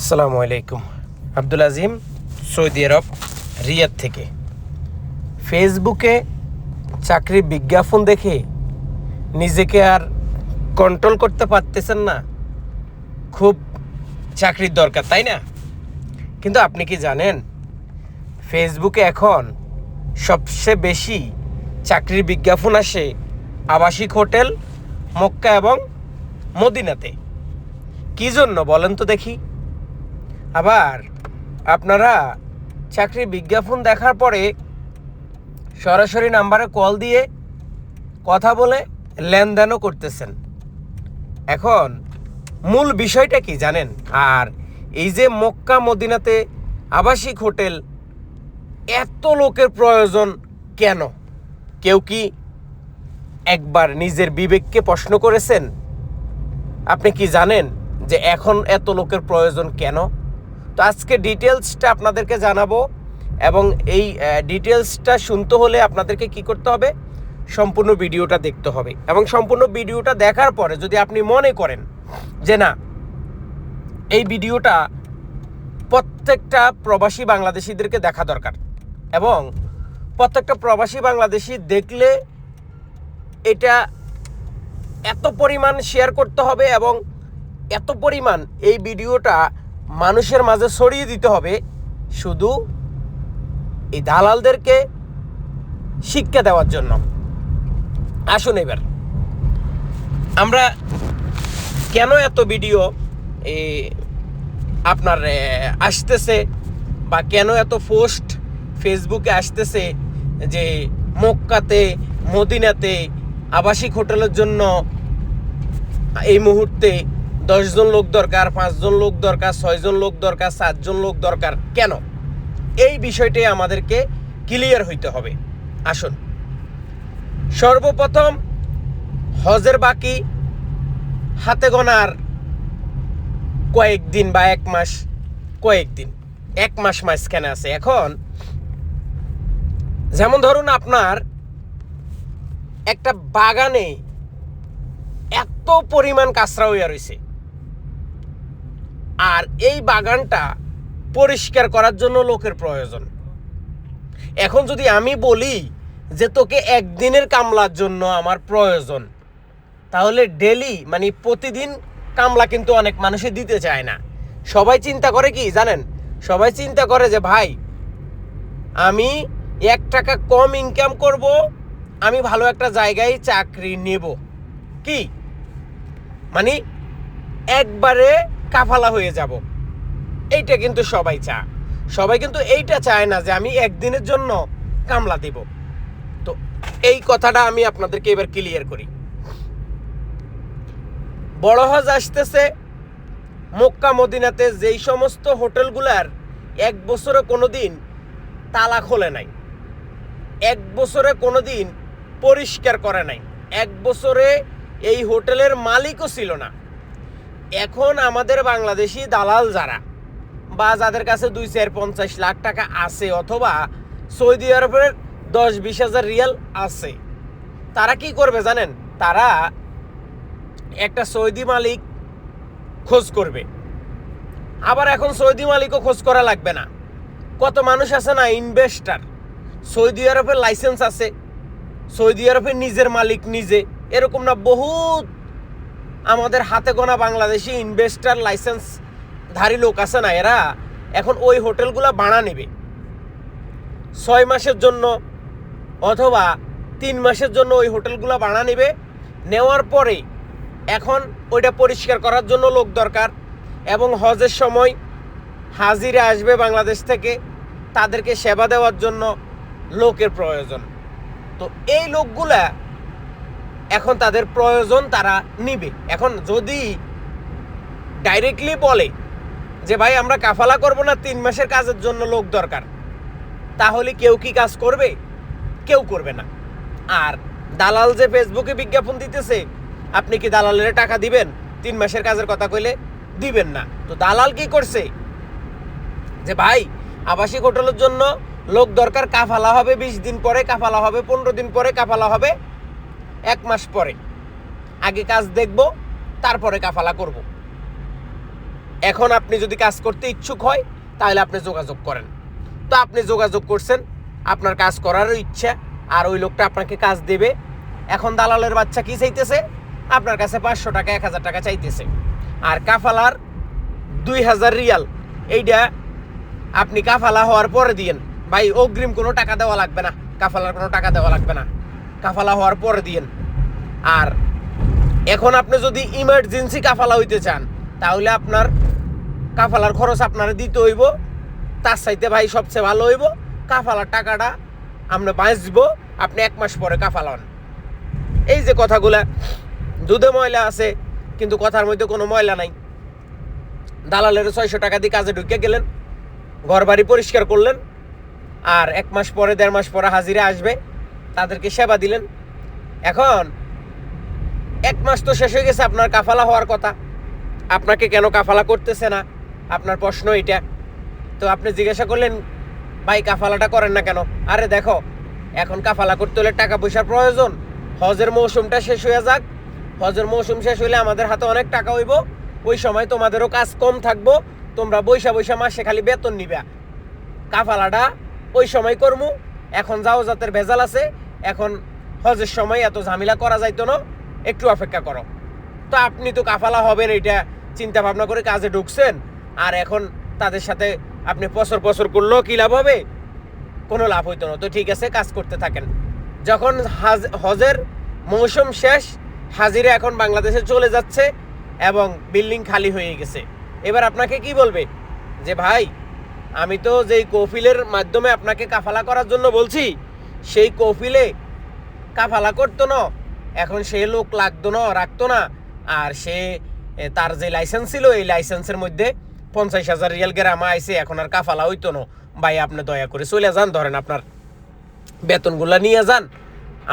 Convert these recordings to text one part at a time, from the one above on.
আসসালামু আলাইকুম। Abdul Azim, Saudi Arab, Riyadh থেকে। ফেসবুকে চাকরি বিজ্ঞাপন দেখে নিজেকে আর কন্ট্রোল করতে পারতেছেন না। খুব চাকরির দরকার, তাই না? কিন্তু আপনি কি জানেন, ফেসবুকে এখন সবচেয়ে বেশি চাকরির বিজ্ঞাপন আসে আবাসিক হোটেল, মক্কা এবং মদিনাতে। কি জন্য বলেন তো দেখি। আবার আপনারা চাকরি বিজ্ঞাপন দেখার পরে সরাসরি নাম্বারে কল দিয়ে কথা বলে লেনদেনও করতেছেন। এখন মূল বিষয়টা কি জানেন? আর এই যে মক্কা মদিনাতে আবাসিক হোটেল, এত লোকের প্রয়োজন কেন? কেউ কি একবার নিজের বিবেককে প্রশ্ন করেছেন? আপনি কি জানেন যে এখন এত লোকের প্রয়োজন কেন? তো আজকে ডিটেলসটা আপনাদেরকে জানাব এবং এই ডিটেলসটা শুনতে হলে আপনাদেরকে কি করতে হবে? সম্পূর্ণ ভিডিওটা দেখতে হবে। এবং সম্পূর্ণ ভিডিওটা দেখার পরে যদি আপনি মনে করেন যে না, এই ভিডিওটা প্রত্যেকটা প্রবাসী বাংলাদেশিদেরকে দেখা দরকার এবং প্রত্যেকটা প্রবাসী বাংলাদেশি দেখলে এটা এত পরিমাণ শেয়ার করতে হবে এবং এত পরিমাণ এই ভিডিওটা মানুষের মাঝে ছড়িয়ে দিতে হবে শুধু এই দালালদেরকে শিক্ষা দেওয়ার জন্য। আসুন এবার। আমরা কেন এত ভিডিও আপনার আসতেছে বা কেন এত পোস্ট ফেসবুকে আসতেছে যে মক্কাতে, মদিনাতে, আবাসিক হোটেলের জন্য এই মুহূর্তে দশজন লোক দরকার, পাঁচজন লোক দরকার, ছয়জন লোক দরকার, সাতজন লোক দরকার। কেন? এই বিষয়টি আমাদেরকে ক্লিয়ার হইতে হবে। আসুন। সর্বপ্রথম হজের বাকি হাতে গোনার কয়েকদিন বা এক মাস, কয়েকদিন, এক মাস মাঝখানে আছে। এখন যেমন ধরুন আপনার একটা বাগানে এত পরিমাণ কাঁচরা হইয়া রয়েছে আর এই বাগানটা পরিষ্কার করার জন্য লোকের প্রয়োজন। এখন যদি আমি বলি যে তোকে একদিনের কামলার জন্য আমার প্রয়োজন, তাহলে ডেলি মানে প্রতিদিন কামলা কিন্তু অনেক মানুষে দিতে চায় না। সবাই চিন্তা করে কি জানেন? সবাই চিন্তা করে যে, ভাই, আমি এক টাকা কম ইনকাম করব, আমি ভালো একটা জায়গায় চাকরি নেব। কি? মানে একবারে কাফালা হয়ে যাব। এইটা কিন্তু সবাই চা। সবাই কিন্তু এইটা চায় না যে আমি একদিনের জন্য কামলা দিব। তো এই কথাটা আমি আপনাদেরকে এবার ক্লিয়ার করি। বড় হজ আসতেছে মক্কা মদিনাতে, যেই সমস্ত হোটেলগুলার এক বছরে কোনো দিন তালা খোলে নাই। এক বছরে কোনো দিন পরিষ্কার করে নাই। এক বছরে এই হোটেলের মালিকও ছিল না। এখন আমাদের বাংলাদেশি দালাল যারা, বা যাদের কাছে দুই চার পঞ্চাশ লাখ টাকা আছে অথবা সৌদি আরবের দশ বিশ হাজার রিয়াল আছে, তারা কি করবে জানেন? তারা একটা সৌদি মালিক খোঁজ করবে। আবার এখন সৌদি মালিকও খোঁজ করা লাগবে না। কত মানুষ আছে না ইনভেস্টার সৌদি আরবের লাইসেন্স আছে, সৌদি আরবের নিজের মালিক নিজে, এরকম না বহুত আমাদের হাতে গোনা বাংলাদেশি ইনভেস্টার লাইসেন্স ধারী লোক আছে না এরা, এখন ওই হোটেলগুলো ভাড়া নেবে। ছয় মাসের জন্য অথবা তিন মাসের জন্য ওই হোটেলগুলো ভাড়া নেবে। নেওয়ার পরে এখন ওইটা পরিষ্কার করার জন্য লোক দরকার এবং হজের সময় হাজিরা আসবে বাংলাদেশ থেকে, তাদেরকে সেবা দেওয়ার জন্য লোকের প্রয়োজন। তো এই লোকগুলা এখন তাদের প্রয়োজন তারা নিবে। এখন যদি ডাইরেক্টলি বলে যে, ভাই, আমরা কাফালা করব না, তিন মাসের কাজের জন্য লোক দরকার। তাহলে কেউ কি কাজ করবে? কেউ করবে না। আর দালাল যে ফেসবুকে বিজ্ঞাপন দিতেছে, আপনি কি দালালের টাকা দিবেন? তিন মাসের কাজের কথা কইলে দিবেন না। তো দালাল কি করছে? যে, ভাই, আবাসিক হোটেলের জন্য লোক দরকার, কাফালা হবে, বিশ দিন পরে কাফালা হবে, পনেরো দিন পরে কাফালা হবে। এক মাস পরে। আগে কাজ দেখব, তারপরে কাফালা করব। এখন আপনি যদি কাজ করতে ইচ্ছুক হয়, তাহলে আপনি যোগাযোগ করেন। তো আপনি যোগাযোগ করছেন, আপনার কাজ করারও ইচ্ছা, আর ওই লোকটা আপনাকে কাজ দেবে। এখন দালালের বাচ্চা কি চাইতেছে? আপনার কাছে পাঁচশো টাকা, এক হাজার টাকা চাইতেছে। আর কাফালার দুই হাজার রিয়াল এইটা আপনি কাফালা হওয়ার পরে দিয়েন। ভাই, অগ্রিম কোনো টাকা দেওয়া লাগবে না। কাফালার কোনো টাকা দেওয়া লাগবে না। কাফালা হওয়ার পরে দিয়েন। আর এখন আপনি যদি ইমার্জেন্সি কাফালা হইতে চান, তাহলে আপনার কাফালার খরচ আপনার দিতে হইব। তার চাইতে ভাই সবচেয়ে ভালো হইব, কাফালার টাকাটা আমরা বাঁচবো, আপনি এক মাস পরে কাফালা হন। এই যে কথাগুলা, দুধে ময়লা আছে, কিন্তু কথার মধ্যে কোনো ময়লা নাই। দালালের ছয়শো টাকা দিয়ে কাজে ঢুকে গেলেন ঘর বাড়ি পরিষ্কার করলেন, আর এক মাস পরে, দেড় মাস পরে হাজিরা আসবে, তাদেরকে সেবা দিলেন। এখন এক মাস তো শেষ হয়ে গেছে, আপনার কাফালা হওয়ার কথা। আপনাকে কেন কাফালা করতেছে না? আপনার প্রশ্ন এটা তো আপনি জিজ্ঞাসা করলেন, ভাই, কাফালাটা করেন না কেন? আরে দেখো, এখন কাফালা করতে হলে টাকা পয়সার প্রয়োজন। হজের মৌসুমটা শেষ হয়ে যাক। হজের মৌসুম শেষ হইলে আমাদের হাতে অনেক টাকা হইব। ওই সময় তোমাদেরও কাজ কম থাকব। তোমরা বৈশা বৈশা মাসে খালি বেতন নিবা। কাফালাটা ওই সময় করমু। এখন যাও জাতের ভেজাল আছে। এখন হজের সময় এত ঝামেলা করা যাইতো না। একটু অপেক্ষা করো। তো আপনি তো কাফালা হবেন এটা চিন্তা ভাবনা করে কাজে ঢুকছেন। আর এখন তাদের সাথে আপনি পসর পসর করলেও কি লাভ হবে? কোনো লাভ হইতো না। তো ঠিক আছে, কাজ করতে থাকেন। যখন হাজ- হজের মৌসুম শেষ, হাজিরা এখন বাংলাদেশে চলে যাচ্ছে এবং বিল্ডিং খালি হয়ে গেছে। এবার আপনাকে কি বলবে? যে ভাই, আমি তো যেই কফিলের মাধ্যমে আপনাকে কাফালা করার জন্য বলছি, সেই কফিলে কাফালা করতো না। এখন সে লোক লাগতো না, রাখতো না। আর সে তার যে লাইসেন্স ছিল, এই লাইসেন্সের মধ্যে পঞ্চাশ হাজার রিয়াল গ্রামা আইসে এখন আর কাফালা হইতো না। ভাই, আপনি দয়া করে চলে যান, ধরেন আপনার বেতনগুলা নিয়ে যান,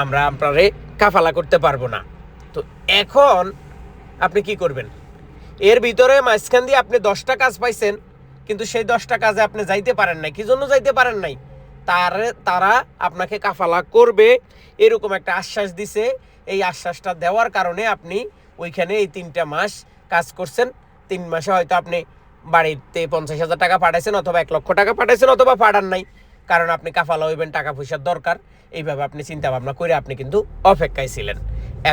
আমরা আপনারে কাফালা করতে পারব না। তো এখন আপনি কি করবেন? এর ভিতরে মাঝখান দিয়ে আপনি দশটা কাজ পাইছেন, কিন্তু সেই দশটা কাজে আপনি যাইতে পারেন নাই। কি জন্য যাইতে পারেন নাই? তার, তারা আপনাকে কাফালা করবে, এরকম একটা আশ্বাস দিছে এই আশ্বাসটা দেওয়ার কারণে আপনি ওইখানে এই তিনটা মাস কাজ করছেন। তিন মাসে হয়তো আপনি বাড়িতে পঞ্চাশ হাজার টাকা পাঠাইছেন অথবা এক লক্ষ টাকা পাঠাইছেন অথবা পাঠান নাই। কারণ আপনি কাফালা হইবেন, টাকা পয়সার দরকার। এইভাবে আপনি চিন্তা ভাবনা করে আপনি কিন্তু অপেক্ষায় ছিলেন।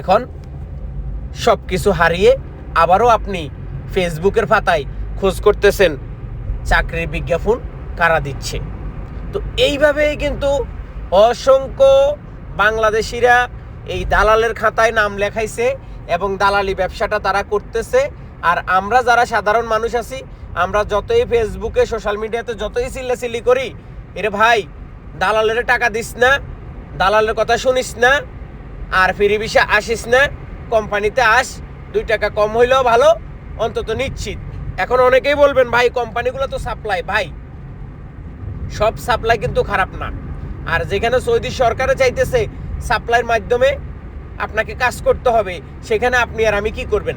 এখন সব কিছু হারিয়ে আবারও আপনি ফেসবুকের পাতায় খোঁজ করতেছেন, চাকরির বিজ্ঞাপন কারা দিচ্ছে? তো এইভাবেই কিন্তু অসংখ্য বাংলাদেশিরা এই দালালের খাতায় নাম লেখাইছে এবং দালালি ব্যবসাটা তারা করতেছে। আর আমরা যারা সাধারণ মানুষ আছি, আমরা যতই ফেসবুকে, সোশ্যাল মিডিয়াতে যতই চিল্লাচিল্লি করি, এরে ভাই, দালালের টাকা দিস না, দালালের কথা শুনিস না, আর ফিরি বিষে আসিস না, কোম্পানিতে আস, দুই টাকা কম হইলেও ভালো, অন্তত নিশ্চিত। এখন অনেকেই বলবেন, ভাই, কোম্পানিগুলো তো সাপ্লাই। ভাই, সব সাপ্লাই কিন্তু খারাপ না। আর যেখানে সৌদি সরকারে চাইতেছে সাপ্লাইয়ের মাধ্যমে আপনাকে কাজ করতে হবে সেখানে আপনি আর আমি কি করবেন?